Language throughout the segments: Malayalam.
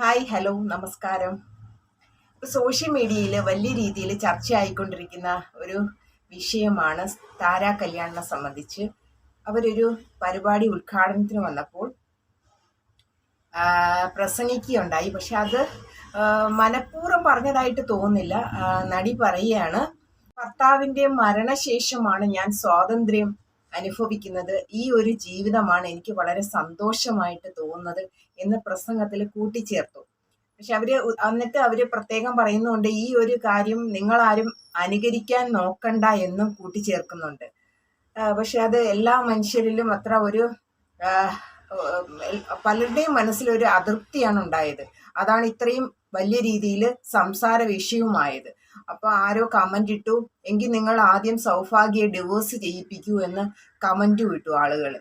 ഹായ് ഹലോ നമസ്കാരം. സോഷ്യൽ മീഡിയയിൽ വലിയ രീതിയിൽ ചർച്ചയായിക്കൊണ്ടിരിക്കുന്ന ഒരു വിഷയമാണ് താരാ കല്യാണിനെ സംബന്ധിച്ച്. അവരൊരു പരിപാടി ഉദ്ഘാടനത്തിന് വന്നപ്പോൾ പ്രസംഗിക്കുകയുണ്ടായി. പക്ഷെ അത് മനഃപൂർവം പറഞ്ഞതായിട്ട് തോന്നുന്നില്ല. നടി പറയുകയാണ് ഭർത്താവിന്റെ മരണശേഷമാണ് ഞാൻ സ്വാതന്ത്ര്യം അനുഭവിക്കുന്നത് ഈ ഒരു ജീവിതമാണ് എനിക്ക് വളരെ സന്തോഷമായിട്ട് തോന്നുന്നത് എന്ന് പ്രസംഗത്തിൽ കൂട്ടിച്ചേർത്തു. പക്ഷെ അവർ എന്നിട്ട് അവർ പ്രത്യേകം പറയുന്നുണ്ട് ഈ ഒരു കാര്യം നിങ്ങൾ ആരും അനുകരിക്കാൻ നോക്കണ്ട എന്നും കൂട്ടിച്ചേർക്കുന്നുണ്ട്. പക്ഷെ അത് എല്ലാ മനുഷ്യരിലും അത്ര ഒരു പലരുടെയും മനസ്സിലൊരു അതൃപ്തിയാണ് ഉണ്ടായത്. അതാണ് ഇത്രയും വലിയ രീതിയിൽ സംസാര വിഷയവുമായത്. അപ്പൊ ആരോ കമന്റ് ഇട്ടു. എങ്കിൽ നിങ്ങൾ ആദ്യം സൗഭാഗ്യയെ ഡിവോഴ്സ് ചെയ്യിപ്പിക്കൂ എന്ന് കമന്റ് വിട്ടു ആളുകൾ.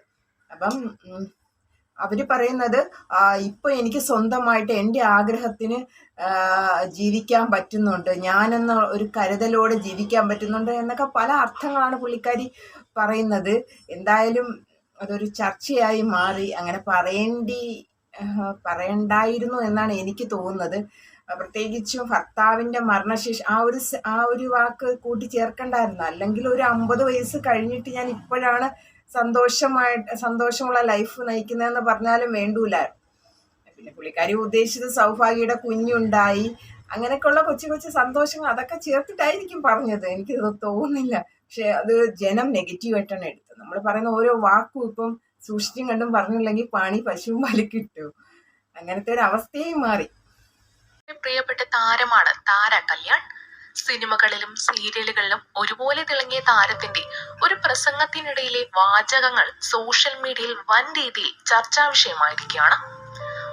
അപ്പം അവർ പറയുന്നത് ഇപ്പൊ എനിക്ക് സ്വന്തമായിട്ട് എന്റെ ആഗ്രഹത്തിന് ജീവിക്കാൻ പറ്റുന്നുണ്ട്. ഞാനെന്ന ഒരു കരുതലോടെ ജീവിക്കാൻ പറ്റുന്നുണ്ട് എന്നൊക്കെ പല അർത്ഥങ്ങളാണ് പുള്ളിക്കാരി പറയുന്നത്. എന്തായാലും അതൊരു ചർച്ചയായി മാറി. അങ്ങനെ പറയേണ്ടി പറയണ്ടായിരുന്നു എന്നാണ് എനിക്ക് തോന്നുന്നത്. പ്രത്യേകിച്ചും ഭർത്താവിന്റെ മരണശേഷം ആ ഒരു ആ ഒരു വാക്ക് കൂട്ടിച്ചേർക്കണ്ടായിരുന്നു. അല്ലെങ്കിൽ ഒരു അമ്പത് വയസ്സ് കഴിഞ്ഞിട്ട് ഞാൻ ഇപ്പോഴാണ് സന്തോഷമായിട്ട് സന്തോഷമുള്ള ലൈഫ് നയിക്കുന്നതെന്ന് പറഞ്ഞാലും വേണ്ടൂലായിരുന്നു. പിന്നെ പുള്ളിക്കാരി ഉദ്ദേശിച്ചത് സൗഭാഗ്യയുടെ കുഞ്ഞുണ്ടായി. അങ്ങനെയൊക്കെയുള്ള കൊച്ചു കൊച്ചു സന്തോഷങ്ങൾ അതൊക്കെ ചേർത്തിട്ടായിരിക്കും പറഞ്ഞത്. എനിക്ക് തോന്നുന്നില്ല. പക്ഷെ അത് ജനം നെഗറ്റീവായിട്ടാണ് എടുത്തത്. നമ്മൾ പറയുന്ന ഓരോ വാക്കും ഇപ്പം സൂക്ഷിച്ചും കണ്ടും പറഞ്ഞില്ലെങ്കിൽ പാണി പശുവും വലിക്കിട്ടു അങ്ങനത്തെ ഒരു അവസ്ഥയും മാറി. പ്രിയപ്പെട്ട താരമാണ് താര കല്യാൺ. സിനിമകളിലും സീരിയലുകളിലും ഒരുപോലെ തിളങ്ങിയ താരത്തിന്റെ ഒരു പ്രസംഗത്തിനിടയിലെ വാചകങ്ങൾ സോഷ്യൽ മീഡിയയിൽ വൻ രീതിയിൽ ചർച്ചാ വിഷയമായിരിക്കുകയാണ്.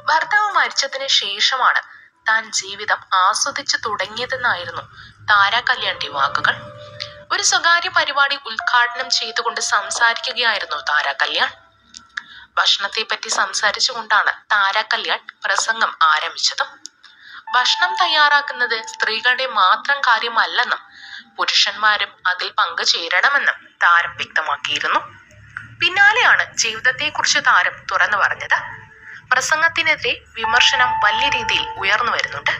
ഭർത്താവ് മരിച്ചതിന് ശേഷമാണ് താൻ ജീവിതം ആസ്വദിച്ചു തുടങ്ങിയതെന്നായിരുന്നു താര കല്യാണിന്റെ വാക്കുകൾ. ഒരു സ്വകാര്യ പരിപാടി ഉദ്ഘാടനം ചെയ്തുകൊണ്ട് സംസാരിക്കുകയായിരുന്നു താര കല്യാൺ. ഭക്ഷണത്തെ പറ്റി സംസാരിച്ചുകൊണ്ടാണ് താര കല്യാൺ പ്രസംഗം ആരംഭിച്ചത്. ഭക്ഷണം തയ്യാറാക്കുന്നത് സ്ത്രീകളുടെ മാത്രം കാര്യമല്ലെന്നും പുരുഷന്മാരും അതിൽ പങ്കുചേരണമെന്നും താരം വ്യക്തമാക്കിയിരുന്നു. പിന്നാലെയാണ് ജീവിതത്തെക്കുറിച്ച് താരം തുറന്നു പറഞ്ഞത്. പ്രസംഗത്തിനെതിരെ വിമർശനം വലിയ രീതിയിൽ ഉയർന്നു വരുന്നുണ്ട്.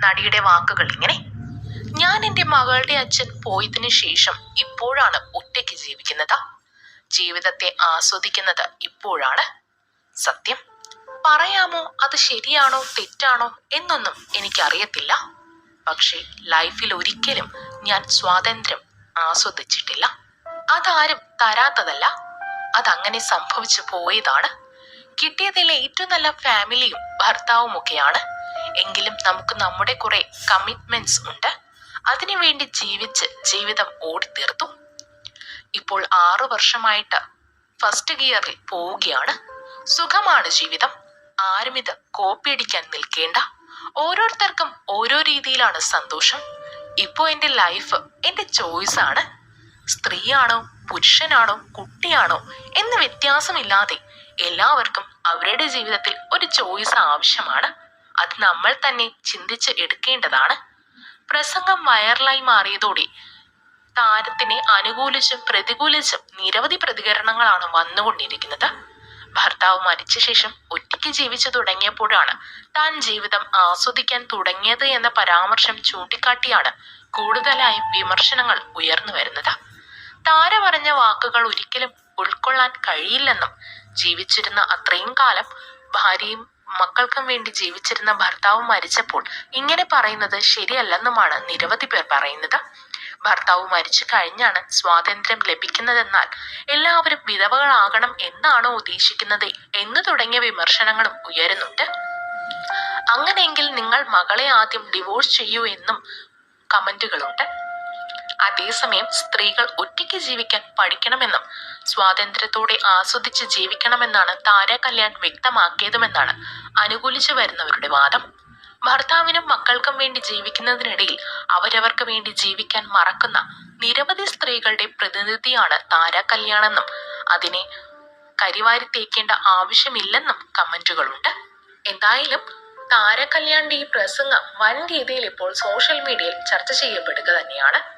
നടിയുടെ വാക്കുകൾ ഇങ്ങനെ എന്റെ മകളുടെ അച്ഛൻ പോയതിനു ശേഷം ഇപ്പോഴാണ് ഒറ്റയ്ക്ക് ജീവിക്കുന്നത്. ജീവിതത്തെ ആസ്വദിക്കുന്നത് ഇപ്പോഴാണ്. സത്യം? പറയാമോ അത് ശരിയാണോ തെറ്റാണോ എന്നൊന്നും എനിക്കറിയത്തില്ല. പക്ഷേ ലൈഫിൽ ഒരിക്കലും ഞാൻ സ്വാതന്ത്ര്യം ആസ്വദിച്ചിട്ടില്ല. അതാരും തരാത്തതല്ല. അതങ്ങനെ സംഭവിച്ചു പോയതാണ്. കിട്ടിയതിലെ ഏറ്റവും നല്ല ഫാമിലിയും ഭർത്താവും ഒക്കെയാണ് എങ്കിലും നമുക്ക് നമ്മുടെ കുറെ കമ്മിറ്റ്മെന്റ്സ് ഉണ്ട്. അതിനുവേണ്ടി ജീവിച്ച് ജീവിതം ഓടിത്തീർത്തു. ഇപ്പോൾ ആറു വർഷമായിട്ട് ഫസ്റ്റ് ഗിയറിൽ പോവുകയാണ്. സുഖമാണ് ജീവിതം. ആരും ഇത് കോപ്പിയടിക്കാൻ നിൽക്കേണ്ട. ഓരോരുത്തർക്കും ഓരോ രീതിയിലാണ് സന്തോഷം. ഇപ്പോ എന്റെ ലൈഫ് എന്റെ ചോയ്സ് ആണ്. സ്ത്രീയാണോ പുരുഷനാണോ കുട്ടിയാണോ എന്ന് വ്യത്യാസമില്ലാതെ എല്ലാവർക്കും അവരുടെ ജീവിതത്തിൽ ഒരു ചോയ്സ് ആവശ്യമാണ്. അത് നമ്മൾ തന്നെ ചിന്തിച്ച് എടുക്കേണ്ടതാണ്. പ്രസംഗം വൈറലായി മാറിയതോടെ താരത്തിനെ അനുകൂലിച്ചും പ്രതികൂലിച്ചും നിരവധി പ്രതികരണങ്ങളാണ് വന്നുകൊണ്ടിരിക്കുന്നത്. ഭർത്താവ് മരിച്ച ശേഷം ഒറ്റയ്ക്ക് ജീവിച്ചു തുടങ്ങിയപ്പോഴാണ് താൻ ജീവിതം ആസ്വദിക്കാൻ തുടങ്ങിയത് എന്ന പരാമർശം ചൂണ്ടിക്കാട്ടിയാണ് കൂടുതലായും വിമർശനങ്ങൾ ഉയർന്നു വരുന്നത്. താര പറഞ്ഞ വാക്കുകൾ ഒരിക്കലും ഉൾക്കൊള്ളാൻ കഴിയില്ലെന്നും ജീവിച്ചിരുന്ന അത്രയും കാലം ഭാര്യയും മക്കൾക്കും വേണ്ടി ജീവിച്ചിരുന്ന ഭർത്താവ് മരിച്ചപ്പോൾ ഇങ്ങനെ പറയുന്നത് ശരിയല്ലെന്നുമാണ് നിരവധി പേർ പറയുന്നത്. ഭർത്താവ് മരിച്ചു കഴിഞ്ഞാണ് സ്വാതന്ത്ര്യം ലഭിക്കുന്നതെന്നാൽ എല്ലാവരും വിധവകളാകണം എന്നാണോ ഉദ്ദേശിക്കുന്നത് എന്ന് തുടങ്ങിയ വിമർശനങ്ങളും ഉയരുന്നുണ്ട്. അങ്ങനെയെങ്കിൽ നിങ്ങൾ മകളെ ആദ്യം ഡിവോഴ്സ് ചെയ്യൂ എന്നും കമന്റുകളുണ്ട്. അതേസമയം സ്ത്രീകൾ ഒറ്റയ്ക്ക് ജീവിക്കാൻ പഠിക്കണമെന്നും സ്വാതന്ത്ര്യത്തോടെ ആസ്വദിച്ച് ജീവിക്കണമെന്നാണ് താര കല്യാൺ വ്യക്തമാക്കിയതുമെന്നാണ് അനുകൂലിച്ചു വരുന്നവരുടെ വാദം. ഭർത്താവിനും മക്കൾക്കും വേണ്ടി ജീവിക്കുന്നതിനിടയിൽ അവരവർക്ക് വേണ്ടി ജീവിക്കാൻ മറക്കുന്ന നിരവധി സ്ത്രീകളുടെ പ്രതിനിധിയാണ് താര കല്യാണെന്നും അതിനെ കരിവാരി തേക്കേണ്ട ആവശ്യമില്ലെന്നും കമന്റുകളുണ്ട്. എന്തായാലും താര കല്യാണിന്റെ ഈ പ്രസംഗം വൻ രീതിയിൽ ഇപ്പോൾ സോഷ്യൽ മീഡിയയിൽ ചർച്ച ചെയ്യപ്പെടുക തന്നെയാണ്.